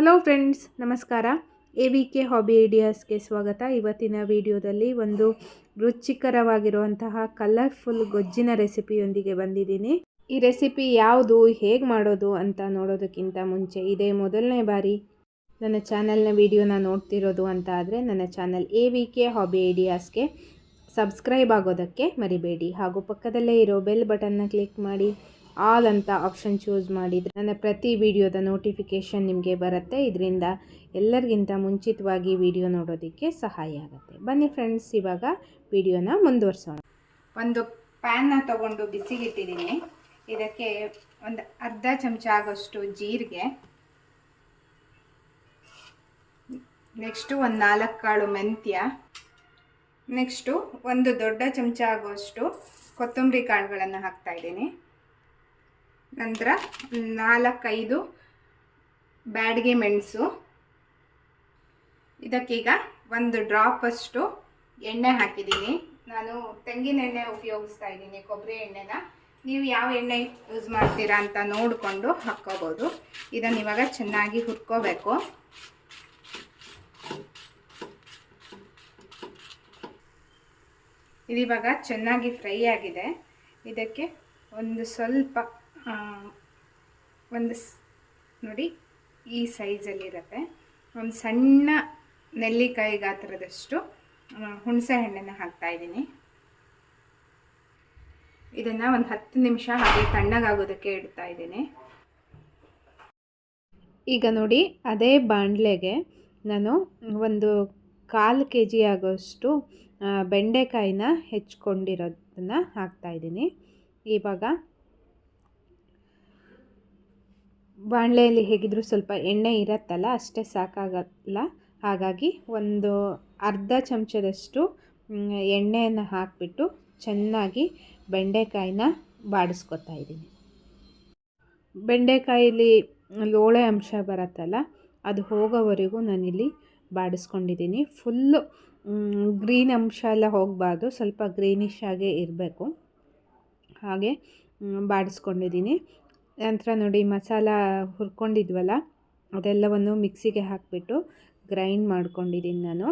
Hello friends ನಮಸ್ಕಾರ. A V K hobby ಐಡಿಯಾಸ್ಗೆ ಸ್ವಾಗತ. ಇವತ್ತಿನ ವಿಡಿಯೋದಲ್ಲಿ ಒಂದು ರುಚಿಕರವಾಗಿರುವಂತಹ ಕಲರ್ಫುಲ್ ಗೊಜ್ಜಿನ ರೆಸಿಪಿಯೊಂದಿಗೆ ಬಂದಿದ್ದೀನಿ. ಈ ರೆಸಿಪಿ ಯಾವುದು, ಹೇಗೆ ಮಾಡೋದು ಅಂತ ನೋಡೋದಕ್ಕಿಂತ ಮುಂಚೆ ಇದೇ ಮೊದಲನೇ ಬಾರಿ ನನ್ನ ಚಾನಲ್ನ ವಿಡಿಯೋನ ನೋಡ್ತಿರೋದು ಅಂತ ಆದರೆ ನನ್ನ channel A V K hobby ಐಡಿಯಾಸ್ಗೆ subscribe ಆಗೋದಕ್ಕೆ ಮರಿಬೇಡಿ. ಹಾಗೂ ಪಕ್ಕದಲ್ಲೇ ಇರೋ ಬೆಲ್ ಬಟನ್ನ ಕ್ಲಿಕ್ ಮಾಡಿ. ಆಲ್ ಅಂತ ಆಪ್ಷನ್ ಚೂಸ್ ಮಾಡಿದರೆ ನನ್ನ ಪ್ರತಿ ವಿಡಿಯೋದ ನೋಟಿಫಿಕೇಷನ್ ನಿಮಗೆ ಬರುತ್ತೆ. ಇದರಿಂದ ಎಲ್ಲರಿಗಿಂತ ಮುಂಚಿತವಾಗಿ ವಿಡಿಯೋ ನೋಡೋದಕ್ಕೆ ಸಹಾಯ ಆಗುತ್ತೆ. ಬನ್ನಿ ಫ್ರೆಂಡ್ಸ್ ಇವಾಗ ವಿಡಿಯೋನ ಮುಂದುವರ್ಸೋಣ. ಒಂದು ಪ್ಯಾನ್ನ ತಗೊಂಡು ಬಿಸಿಗಿಟ್ಟಿದ್ದೀನಿ. ಇದಕ್ಕೆ ಒಂದು ಅರ್ಧ ಚಮಚ ಆಗೋಷ್ಟು ಜೀರಿಗೆ. ನೆಕ್ಸ್ಟು ಒಂದು ನಾಲ್ಕು ಕಾಳು ಮೆಂತ್ಯ. ನೆಕ್ಸ್ಟು ಒಂದು ದೊಡ್ಡ ಚಮಚ ಆಗೋಷ್ಟು ಕೊತ್ತಂಬರಿ ಕಾಳುಗಳನ್ನು ಹಾಕ್ತಾ ಇದ್ದೀನಿ. ನಂತರ ನಾಲ್ಕೈದು ಬ್ಯಾಡಿಗೆ ಮೆಣಸು. ಇದಕ್ಕೀಗ ಒಂದು ಡ್ರಾಪಷ್ಟು ಎಣ್ಣೆ ಹಾಕಿದ್ದೀನಿ. ನಾನು ತೆಂಗಿನ ಎಣ್ಣೆ ಉಪಯೋಗಿಸ್ತಾ ಇದ್ದೀನಿ, ಕೊಬ್ಬರಿ ಎಣ್ಣೆನ. ನೀವು ಯಾವ ಎಣ್ಣೆ ಯೂಸ್ ಮಾಡ್ತೀರಾ ಅಂತ ನೋಡಿಕೊಂಡು ಹಾಕ್ಕೋಬೋದು. ಇದನ್ನು ಇವಾಗ ಚೆನ್ನಾಗಿ ಹುರ್ಕೋಬೇಕು. ಇದಿವಾಗ ಚೆನ್ನಾಗಿ ಫ್ರೈ ಆಗಿದೆ. ಇದಕ್ಕೆ ಒಂದು ಸ್ವಲ್ಪ ಒಂದು ನೋಡಿ, ಈ ಸೈಜಲ್ಲಿರುತ್ತೆ. ಒಂದು ಸಣ್ಣ ನೆಲ್ಲಿಕಾಯಿ ಗಾತ್ರದಷ್ಟು ಹುಣಸೆ ಹಣ್ಣನ್ನು ಹಾಕ್ತಾಯಿದ್ದೀನಿ ಇದನ್ನು ಒಂದು ಹತ್ತು ನಿಮಿಷ ಹಾಗೆ ತಣ್ಣಗಾಗೋದಕ್ಕೆ ಇಡ್ತಾ ಇದ್ದೀನಿ. ಈಗ ನೋಡಿ, ಅದೇ ಬಾಣಲೆಗೆ ನಾನು ಒಂದು ಕಾಲು ಕೆ ಜಿ ಆಗೋಷ್ಟು ಬೆಂಡೆಕಾಯಿನ ಹೆಚ್ಕೊಂಡಿರೋದನ್ನು ಹಾಕ್ತಾಯಿದ್ದೀನಿ ಇವಾಗ ಬಾಣಲೆಯಲ್ಲಿ ಹೇಗಿದ್ದರೂ ಸ್ವಲ್ಪ ಎಣ್ಣೆ ಇರತ್ತಲ್ಲ, ಅಷ್ಟೇ ಸಾಕಾಗಲ್ಲ. ಹಾಗಾಗಿ ಒಂದು ಅರ್ಧ ಚಮಚದಷ್ಟು ಎಣ್ಣೆಯನ್ನು ಹಾಕಿಬಿಟ್ಟು ಚೆನ್ನಾಗಿ ಬೆಂಡೆಕಾಯಿನ ಬಾಡಿಸ್ಕೊತಾ ಇದ್ದೀನಿ. ಬೆಂಡೆಕಾಯಲ್ಲಿ ಲೋಳೆ ಅಂಶ ಬರುತ್ತಲ್ಲ, ಅದು ಹೋಗೋವರೆಗೂ ನಾನಿಲ್ಲಿ ಬಾಡಿಸ್ಕೊಂಡಿದ್ದೀನಿ. ಫುಲ್ಲು ಗ್ರೀನ್ ಅಂಶ ಎಲ್ಲ ಹೋಗಬಾರ್ದು, ಸ್ವಲ್ಪ ಗ್ರೀನಿಶ್ ಆಗೇ ಇರಬೇಕು. ಹಾಗೆ ಬಾಡಿಸ್ಕೊಂಡಿದ್ದೀನಿ. ನಂತರ ನೋಡಿ ಮಸಾಲ ಹುರ್ಕೊಂಡಿದ್ವಲ್ಲ, ಅದೆಲ್ಲವನ್ನು ಮಿಕ್ಸಿಗೆ ಹಾಕಿಬಿಟ್ಟು ಗ್ರೈಂಡ್ ಮಾಡ್ಕೊಂಡಿದ್ದೀನಿ ನಾನು.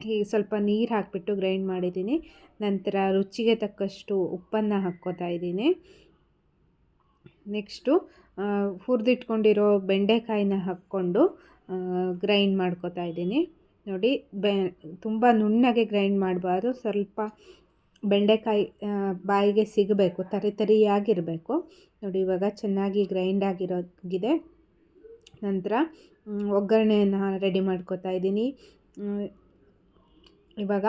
ಈಗ ಸ್ವಲ್ಪ ನೀರು ಹಾಕಿಬಿಟ್ಟು ಗ್ರೈಂಡ್ ಮಾಡಿದ್ದೀನಿ ನಂತರ ರುಚಿಗೆ ತಕ್ಕಷ್ಟು ಉಪ್ಪನ್ನು ಹಾಕ್ಕೋತಾ ಇದ್ದೀನಿ. ನೆಕ್ಸ್ಟು ಹುರಿದಿಟ್ಕೊಂಡಿರೋ ಬೆಂಡೆಕಾಯಿನ ಹಾಕ್ಕೊಂಡು ಗ್ರೈಂಡ್ ಮಾಡ್ಕೋತಾ ಇದ್ದೀನಿ. ನೋಡಿ, ಬೆ, ತುಂಬ ನುಣ್ಣಗೆ ಗ್ರೈಂಡ್ ಮಾಡಬಾರ್ದು. ಸ್ವಲ್ಪ ಬೆಂಡೆಕಾಯಿ ಬಾಯಿಗೆ ಸಿಗಬೇಕು, ತರಿ ತರಿಯಾಗಿರಬೇಕು. ನೋಡಿ, ಇವಾಗ ಚೆನ್ನಾಗಿ ಗ್ರೈಂಡ್ ಆಗಿರೋಗಿದೆ. ನಂತರ ಒಗ್ಗರಣೆಯನ್ನು ರೆಡಿ ಮಾಡ್ಕೋತಾ ಇದ್ದೀನಿ. ಇವಾಗ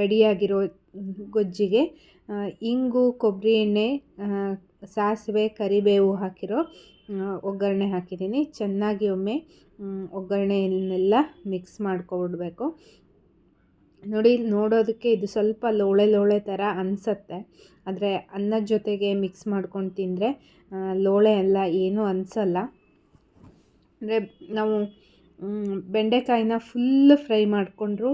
ರೆಡಿಯಾಗಿರೋ ಗೊಜ್ಜಿಗೆ ಇಂಗು ಕೊಬ್ಬರಿ ಎಣ್ಣೆ ಸಾಸಿವೆ, ಕರಿಬೇವು ಹಾಕಿರೋ ಒಗ್ಗರಣೆ ಹಾಕಿದ್ದೀನಿ. ಚೆನ್ನಾಗಿ ಒಮ್ಮೆ ಒಗ್ಗರಣೆಯನ್ನೆಲ್ಲ ಮಿಕ್ಸ್ ಮಾಡ್ಕೊಬಿಡ್ಬೇಕು. ನೋಡಿ, ನೋಡೋದಕ್ಕೆ ಇದು ಸ್ವಲ್ಪ ಲೋಳೆ ಲೋಳೆ ಥರ ಅನಿಸತ್ತೆ. ಆದರೆ ಅನ್ನದ ಜೊತೆಗೆ ಮಿಕ್ಸ್ ಮಾಡ್ಕೊಂಡು ತಿಂದರೆ ಲೋಳೆ ಎಲ್ಲ ಏನೂ ಅನಿಸಲ್ಲ. ಅಂದರೆ ನಾವು ಬೆಂಡೆಕಾಯಿನ ಫುಲ್ ಫ್ರೈ ಮಾಡಿಕೊಂಡ್ರು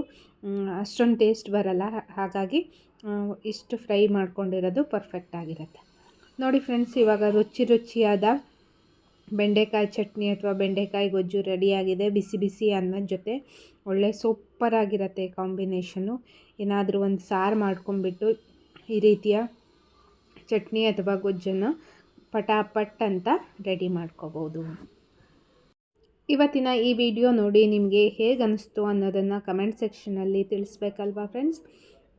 ಅಷ್ಟೊಂದು ಟೇಸ್ಟ್ ಬರಲ್ಲ. ಹಾಗಾಗಿ ಇಷ್ಟು ಫ್ರೈ ಮಾಡ್ಕೊಂಡಿರೋದು ಪರ್ಫೆಕ್ಟ್ ಆಗಿರುತ್ತೆ. ನೋಡಿ ಫ್ರೆಂಡ್ಸ್ ಇವಾಗ ರುಚಿ ರುಚಿಯಾದ ಬೆಂಡೆಕಾಯಿ ಚಟ್ನಿ ಅಥವಾ ಬೆಂಡೆಕಾಯಿ ಗೊಜ್ಜು ರೆಡಿಯಾಗಿದೆ ಬಿಸಿ ಬಿಸಿ ಅನ್ನದ ಜೊತೆ ಒಳ್ಳೆ ಸೂಪರಾಗಿರುತ್ತೆ ಕಾಂಬಿನೇಷನ್ನು. ಏನಾದರೂ ಒಂದು ಸಾರು ಮಾಡ್ಕೊಂಬಿಟ್ಟು ಈ ರೀತಿಯ ಚಟ್ನಿ ಅಥವಾ ಗೊಜ್ಜನ್ನು ಪಟಾಪಟ್ ಅಂತ ರೆಡಿ ಮಾಡ್ಕೋಬೋದು. ಇವತ್ತಿನ ಈ ವಿಡಿಯೋ ನೋಡಿ ನಿಮಗೆ ಹೇಗೆ ಅನ್ನಿಸ್ತು ಅನ್ನೋದನ್ನು ಕಮೆಂಟ್ ಸೆಕ್ಷನಲ್ಲಿ ತಿಳಿಸ್ಬೇಕಲ್ವಾ ಫ್ರೆಂಡ್ಸ್?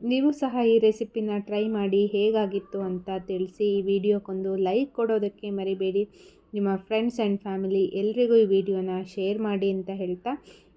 ನೀವು ಸಹ ಈ ರೆಸಿಪಿನ ಟ್ರೈ ಮಾಡಿ ಹೇಗಾಗಿತ್ತು ಅಂತ ತಿಳಿಸಿ ಈ ವಿಡಿಯೋಕ್ಕೊಂದು ಲೈಕ್ ಕೊಡೋದಕ್ಕೆ ಮರಿಬೇಡಿ. ನಿಮ್ಮ ಫ್ರೆಂಡ್ಸ್ ಆ್ಯಂಡ್ ಫ್ಯಾಮಿಲಿ ಎಲ್ರಿಗೂ ಈ ವಿಡಿಯೋನ ಶೇರ್ ಮಾಡಿ ಅಂತ ಹೇಳ್ತಾ